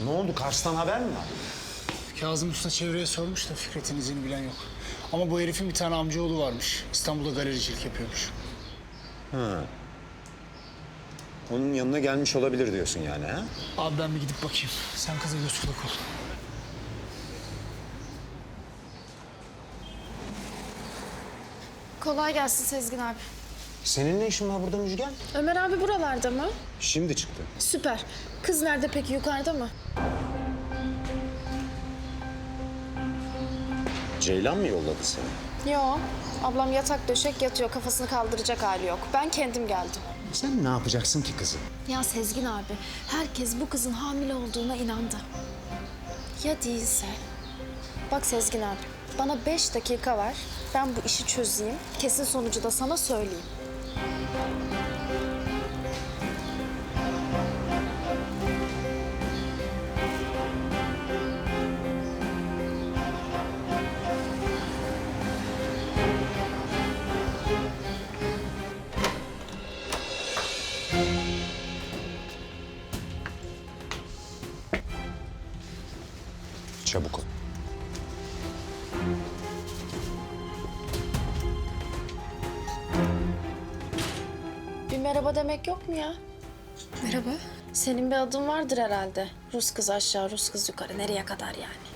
Ne oldu? Kars'tan haber mi var? Kazım Usta çevreye sormuş da Fikret'in izini bilen yok. Ama bu herifin bir tane amcaoğlu varmış. İstanbul'da galericilik yapıyormuş. Onun yanına gelmiş olabilir diyorsun yani ha? Abi ben bir gidip bakayım. Sen kıza göz kulak ol. Kolay gelsin Sezgin abi. Senin ne işin var burada Müjgan? Ömer abi buralarda mı? Şimdi çıktı. Süper. Kız nerede peki yukarıda mı? Ceylan mı yolladı seni? Yo. Ablam yatak döşek yatıyor. Kafasını kaldıracak hali yok. Ben kendim geldim. Sen ne yapacaksın ki kızım? Ya Sezgin abi, herkes bu kızın hamile olduğuna inandı. Ya değilse? Bak Sezgin abi, bana beş dakika ver. Ben bu işi çözeyim. Kesin sonucu da sana söyleyeyim. Çabuk ol. Bir merhaba demek yok mu ya? Merhaba. Senin bir adın vardır herhalde. Rus kız aşağı, Rus kız yukarı. Nereye kadar yani?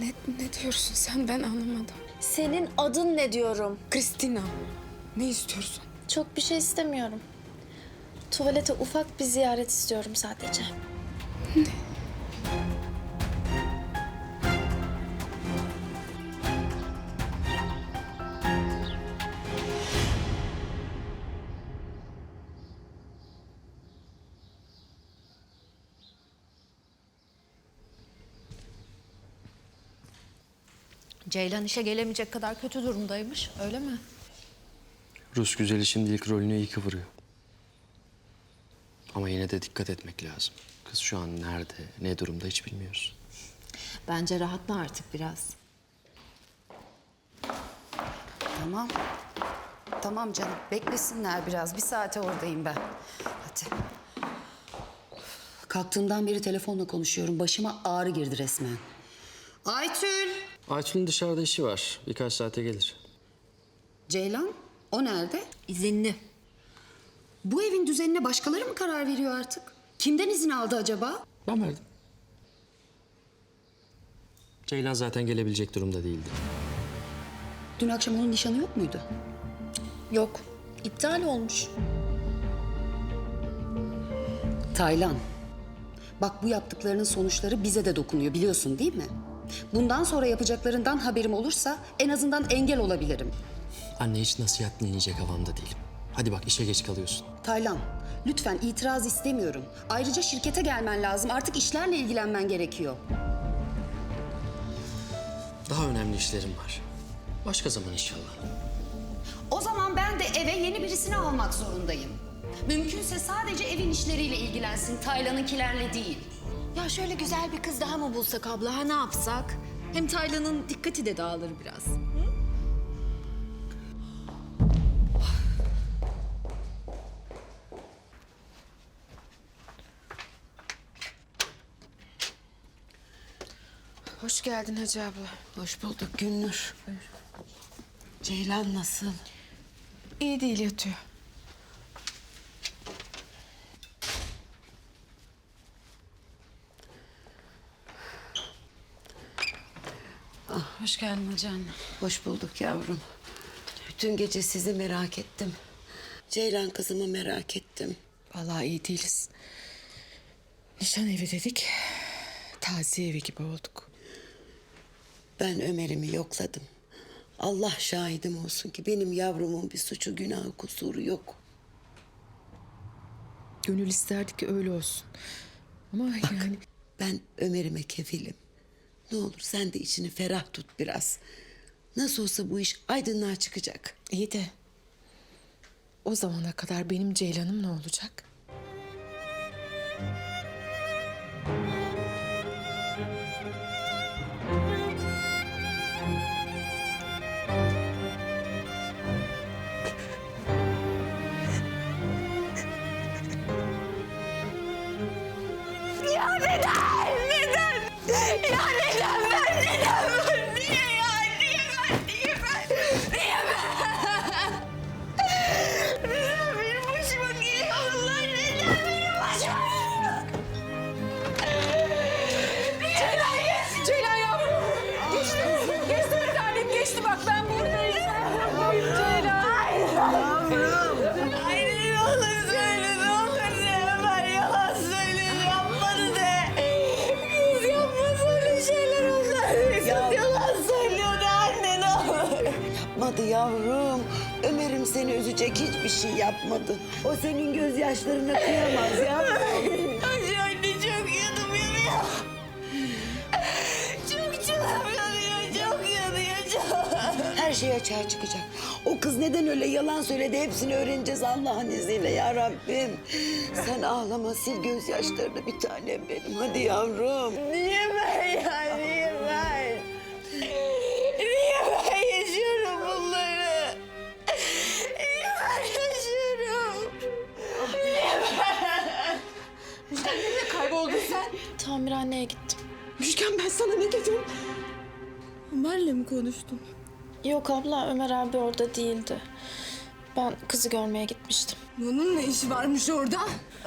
Ne, ne diyorsun sen? Ben anlamadım. Senin adın ne diyorum? Kristina. Ne istiyorsun? Çok bir şey istemiyorum. Tuvalete ufak bir ziyaret istiyorum sadece. Ceylan işe gelemeyecek kadar kötü durumdaymış, öyle mi? Rus güzeli şimdilik rolünü iyi kıvırıyor. Ama yine de dikkat etmek lazım. Kız şu an nerede, ne durumda hiç bilmiyoruz. Bence rahatla artık biraz. Tamam. Tamam canım. Beklesinler biraz. Bir saate oradayım ben. Hadi. Kalktığımdan beri telefonla konuşuyorum. Başıma ağrı girdi resmen. Aytül. Ayça'nın dışarıda işi var. Birkaç saate gelir. Ceylan. O nerede? İzinli. Bu evin düzenine başkaları mı karar veriyor artık? Kimden izin aldı acaba? Ben verdim. Ceylan zaten gelebilecek durumda değildi. Dün akşam onun nişanı yok muydu? Yok, iptal olmuş. Taylan. Bak bu yaptıklarının sonuçları bize de dokunuyor biliyorsun değil mi? Bundan sonra yapacaklarından haberim olursa en azından engel olabilirim. Anne hiç nasihat dinleyecek havamda değilim. Hadi bak işe geç kalıyorsun. Taylan, lütfen itiraz istemiyorum. Ayrıca şirkete gelmen lazım. Artık işlerle ilgilenmen gerekiyor. Daha önemli işlerim var. Başka zaman inşallah. O zaman ben de eve yeni birisini almak zorundayım. Mümkünse sadece evin işleriyle ilgilensin, Taylan'ınkilerle değil. Ya şöyle güzel bir kız daha mı bulsak abla, ha ne yapsak? Hem Taylan'ın dikkati de dağılır biraz. Hoş geldin Hacı abla. Hoş bulduk Günnur. Ceylan nasıl? İyi değil yatıyor. Hoş geldin Can. Hoş bulduk yavrum. Bütün gece sizi merak ettim. Ceylan kızımı merak ettim. Vallahi iyi değiliz. Nişan evi dedik. Taziye evi gibi olduk. Ben Ömer'imi yokladım. Allah şahidim olsun ki benim yavrumun bir suçu, günahı, kusuru yok. Gönül isterdi ki öyle olsun. Ama yani Ben Ömer'ime kefilim. Ne olur sen de içini ferah tut biraz. Nasıl olsa bu iş aydınlığa çıkacak. iyi de o zamana kadar benim Ceylan'ım ne olacak? Ya neden? Neden? Ya neden seni üzecek hiçbir şey yapmadı. O senin gözyaşlarına kıyamaz yavrum. Ay anne çok yanım yanıyor. Çok canım yanıyor, çok yanıyor, çok. Her şey açığa çıkacak. O kız neden öyle yalan söyledi hepsini öğreneceğiz Allah'ın izniyle ya Rabbim. Sen ağlama sil gözyaşlarını bir tanem benim. Hadi yavrum. Niye ben Ömer'le mi konuştun? Yok abla Ömer abi orada değildi. Ben kızı görmeye gitmiştim. Bunun ne işi varmış orada?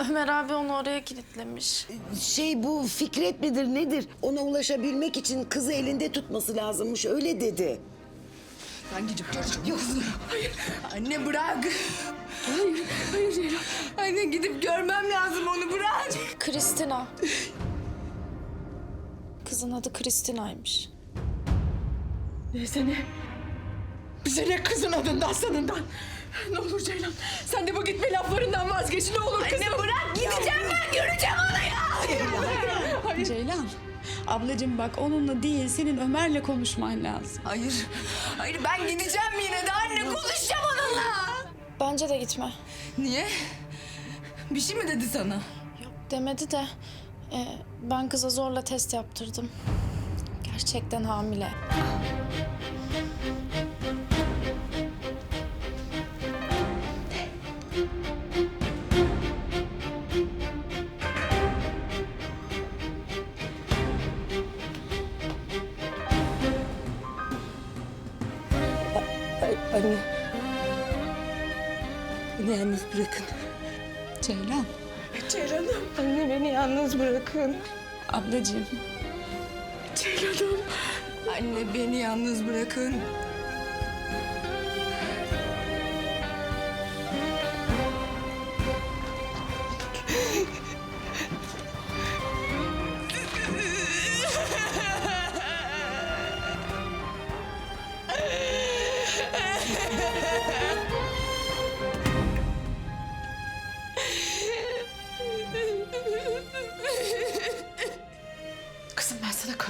Ömer abi onu oraya kilitlemiş. Şey bu Fikret midir nedir? Ona ulaşabilmek için kızı elinde tutması lazımmış öyle dedi. Ben gidip göreceğim. Yok. Hayır. Anne bırak. Hayır. Hayır Ceylan. Anne gidip görmem lazım onu bırak. Kristina. Kızın adı Kristina'ymış. Neyse ne? Bize ne kızın adından sanından. Ne olur Ceylan. Sen de bu gitme laflarından vazgeç ne olur kızım. Anne bırak gideceğim ben göreceğim onu ya. Ceylan, ablacığım bak onunla değil senin Ömer'le konuşman lazım. Hayır. Hayır ben gideceğim yine de anne konuşacağım onunla. Bence de gitme. Niye? Bir şey mi dedi sana? Demedi de e, ben kıza zorla test yaptırdım. Gerçekten hamile. Anne. Beni yalnız bırakın. Ceylan, Ceylan'ım. anne beni yalnız bırakın. Ablacığım, Ceylan'ım. Anne beni yalnız bırakın.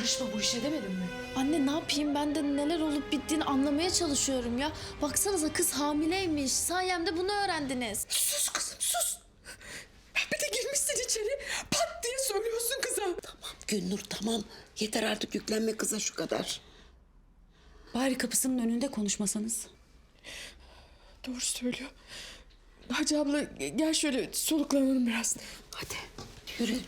Karışma bu işe demedim mi? Anne ne yapayım ben de neler olup bittiğini anlamaya çalışıyorum ya. Baksanıza kız hamileymiş. Sayemde bunu öğrendiniz. Sus kızım sus. Bir de girmişsin içeri. Pat diye söylüyorsun kıza. Gülnur tamam. Yeter artık yüklenme kıza şu kadar. bari kapısının önünde konuşmasanız. Doğru söylüyor. Hacı abla gel şöyle soluklanalım biraz. Hadi yürü.